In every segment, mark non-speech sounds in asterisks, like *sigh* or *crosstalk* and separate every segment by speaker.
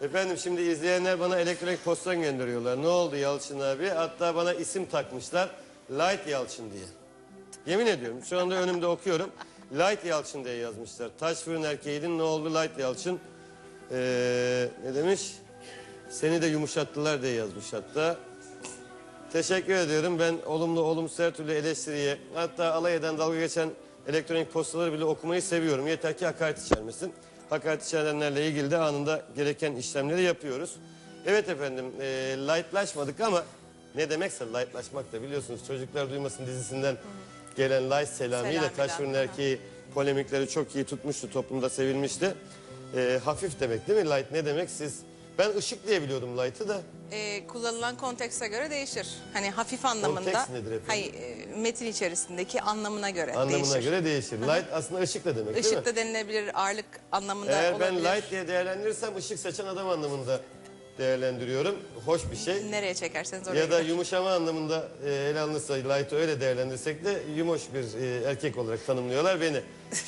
Speaker 1: Efendim şimdi izleyenler bana elektronik posta gönderiyorlar. Ne oldu Yalçın abi? Hatta bana isim takmışlar. Light Yalçın diye. Yemin ediyorum şu anda önümde okuyorum. Light Yalçın diye yazmışlar. Taş fırın erkeğiydin ne oldu Light Yalçın? Ee, ne demiş? Seni de yumuşattılar diye yazmış hatta. Teşekkür ediyorum. Ben olumlu olumsuz her türlü eleştiriye hatta alay eden dalga geçen elektronik postaları bile okumayı seviyorum. Yeter ki hakaret içermesin. Hakaret içerenlerle ilgili de anında gereken işlemleri yapıyoruz. Evet efendim e, lightlaşmadık ama ne demekse lightlaşmak da biliyorsunuz Çocuklar Duymasın dizisinden gelen light selamiyle
Speaker 2: Selamiyle,
Speaker 1: taş fırın
Speaker 2: hı hı.
Speaker 1: erkeği polemikleri çok iyi tutmuştu toplumda sevilmişti. E, hafif demek değil mi light ne demek siz? Ben ışık diye biliyordum light'ı da.
Speaker 2: Ee, kullanılan kontekste göre değişir. Hani hafif anlamında.
Speaker 1: Konteks nedir efendim?
Speaker 2: Hayır, e, metin içerisindeki anlamına göre
Speaker 1: Anlamına
Speaker 2: değişir.
Speaker 1: göre değişir. Light aslında ışık da demek değil mi?
Speaker 2: Işık da denilebilir, ağırlık anlamında
Speaker 1: Eğer ben
Speaker 2: olabilir.
Speaker 1: light diye değerlendirirsem ışık saçan adam anlamında değerlendiriyorum. Hoş bir şey.
Speaker 2: Nereye çekerseniz oraya
Speaker 1: Ya da
Speaker 2: gider.
Speaker 1: yumuşama anlamında e, ele alınırsa light'ı öyle değerlendirsek de yumuş bir e, erkek olarak tanımlıyorlar beni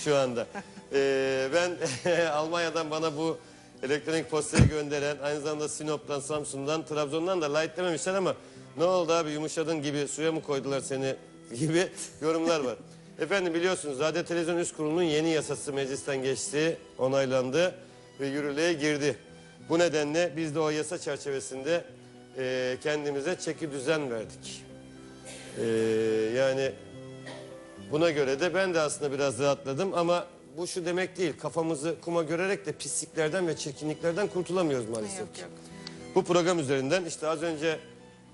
Speaker 1: şu anda. *laughs* E, ben *laughs* Almanya'dan bana bu elektronik postayı gönderen aynı zamanda Sinop'tan, Samsun'dan, Trabzon'dan da light dememişler ama ne oldu abi yumuşadın gibi suya mı koydular seni *laughs* gibi yorumlar var. Efendim biliyorsunuz Radyo Televizyon Üst Kurulu'nun yeni yasası meclisten geçti, onaylandı ve yürürlüğe girdi. Bu nedenle biz de o yasa çerçevesinde e, kendimize çeki düzen verdik. E, yani buna göre de ben de aslında biraz rahatladım ama bu şu demek değil. Kafamızı kuma görerek de pisliklerden ve çirkinliklerden kurtulamıyoruz maalesef.
Speaker 2: Yok yok.
Speaker 1: Bu program üzerinden işte az önce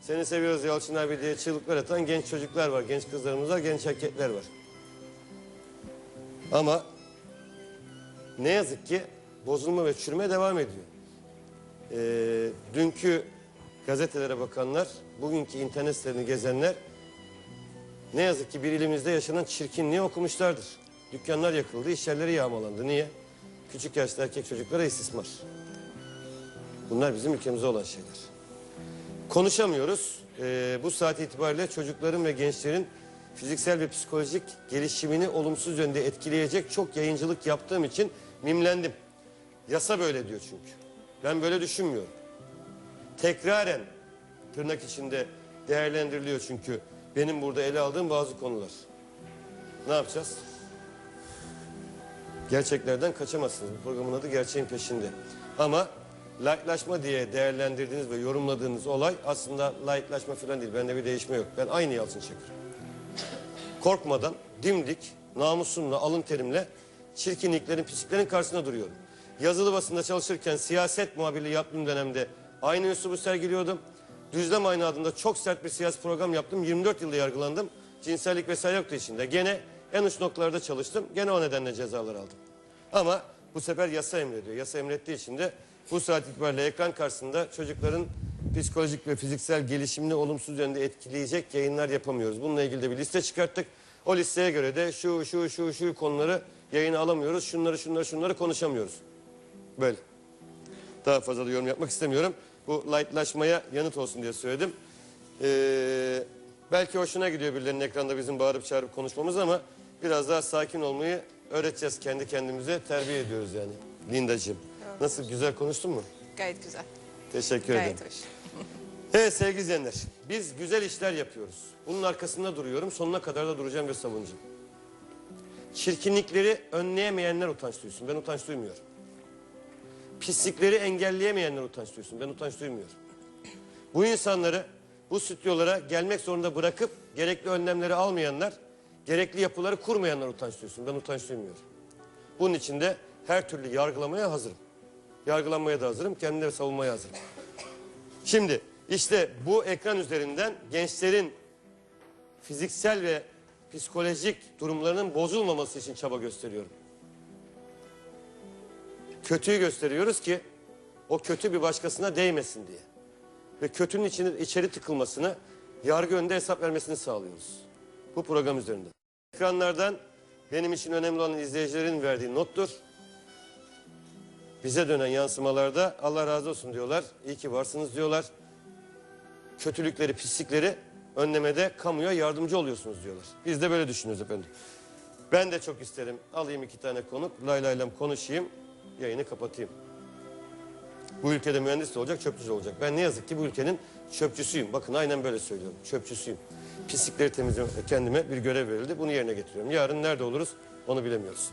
Speaker 1: seni seviyoruz Yalçın abi diye çığlıklar atan genç çocuklar var, genç kızlarımız var, genç erkekler var. Ama ne yazık ki bozulma ve çürüme devam ediyor. Ee, dünkü gazetelere bakanlar, bugünkü internet sitelerini gezenler ne yazık ki bir ilimizde yaşanan çirkinliği okumuşlardır. Dükkanlar yakıldı, iş yerleri yağmalandı. Niye? Küçük yaşta erkek çocuklara istismar. Bunlar bizim ülkemizde olan şeyler. Konuşamıyoruz. Ee, bu saat itibariyle çocukların ve gençlerin fiziksel ve psikolojik gelişimini olumsuz yönde etkileyecek çok yayıncılık yaptığım için mimlendim. Yasa böyle diyor çünkü. Ben böyle düşünmüyorum. Tekraren tırnak içinde değerlendiriliyor çünkü benim burada ele aldığım bazı konular. Ne yapacağız? Gerçeklerden kaçamazsınız. Bu programın adı Gerçeğin Peşinde. Ama lightlaşma diye değerlendirdiğiniz ve yorumladığınız olay aslında lightlaşma falan değil. Bende bir değişme yok. Ben aynı Yalçın Çakır. Korkmadan, dimdik, namusumla, alın terimle çirkinliklerin, pisliklerin karşısında duruyorum. Yazılı basında çalışırken siyaset muhabirliği yaptığım dönemde aynı üslubu sergiliyordum. Düzlem Aynı adında çok sert bir siyasi program yaptım. 24 yılda yargılandım. Cinsellik vesaire yoktu içinde. Gene en uç noktalarda çalıştım. Gene o nedenle cezalar aldım. Ama bu sefer yasa emrediyor. Yasa emrettiği için de bu saat itibariyle ekran karşısında çocukların psikolojik ve fiziksel gelişimini olumsuz yönde etkileyecek yayınlar yapamıyoruz. Bununla ilgili de bir liste çıkarttık. O listeye göre de şu şu şu şu konuları yayına alamıyoruz. Şunları şunları şunları konuşamıyoruz. Böyle. Daha fazla da yorum yapmak istemiyorum. Bu lightlaşmaya yanıt olsun diye söyledim. Ee, belki hoşuna gidiyor birilerinin ekranda bizim bağırıp çağırıp konuşmamız ama biraz daha sakin olmayı öğreteceğiz kendi kendimize. Terbiye ediyoruz yani. Lindacığım. Nasıl güzel konuştun mu?
Speaker 2: Gayet güzel.
Speaker 1: Teşekkür ederim.
Speaker 2: Gayet hoş. *laughs*
Speaker 1: Evet sevgili izleyenler. Biz güzel işler yapıyoruz. Bunun arkasında duruyorum. Sonuna kadar da duracağım ve savunacağım. Çirkinlikleri önleyemeyenler utanç duysun. Ben utanç duymuyorum. Pislikleri engelleyemeyenler utanç duysun. Ben utanç duymuyorum. Bu insanları bu stüdyolara gelmek zorunda bırakıp gerekli önlemleri almayanlar, gerekli yapıları kurmayanlar utanç duysun. Ben utanç duymuyorum. Bunun için de her türlü yargılamaya hazırım. Yargılanmaya da hazırım, kendimi savunmaya hazırım. Şimdi işte bu ekran üzerinden gençlerin fiziksel ve psikolojik durumlarının bozulmaması için çaba gösteriyorum. Kötüyü gösteriyoruz ki o kötü bir başkasına değmesin diye. Ve kötünün içine, içeri tıkılmasını, yargı önünde hesap vermesini sağlıyoruz. Bu program üzerinde. Ekranlardan benim için önemli olan izleyicilerin verdiği nottur. Bize dönen yansımalarda Allah razı olsun diyorlar. İyi ki varsınız diyorlar. Kötülükleri, pislikleri önlemede kamuya yardımcı oluyorsunuz diyorlar. Biz de böyle düşünüyoruz efendim. Ben de çok isterim. Alayım iki tane konuk. Lay lay lam konuşayım. Yayını kapatayım. Bu ülkede mühendis de olacak, çöpçü olacak. Ben ne yazık ki bu ülkenin çöpçüsüyüm. Bakın aynen böyle söylüyorum. Çöpçüsüyüm. Pislikleri temizlemek kendime bir görev verildi. Bunu yerine getiriyorum. Yarın nerede oluruz onu bilemiyoruz.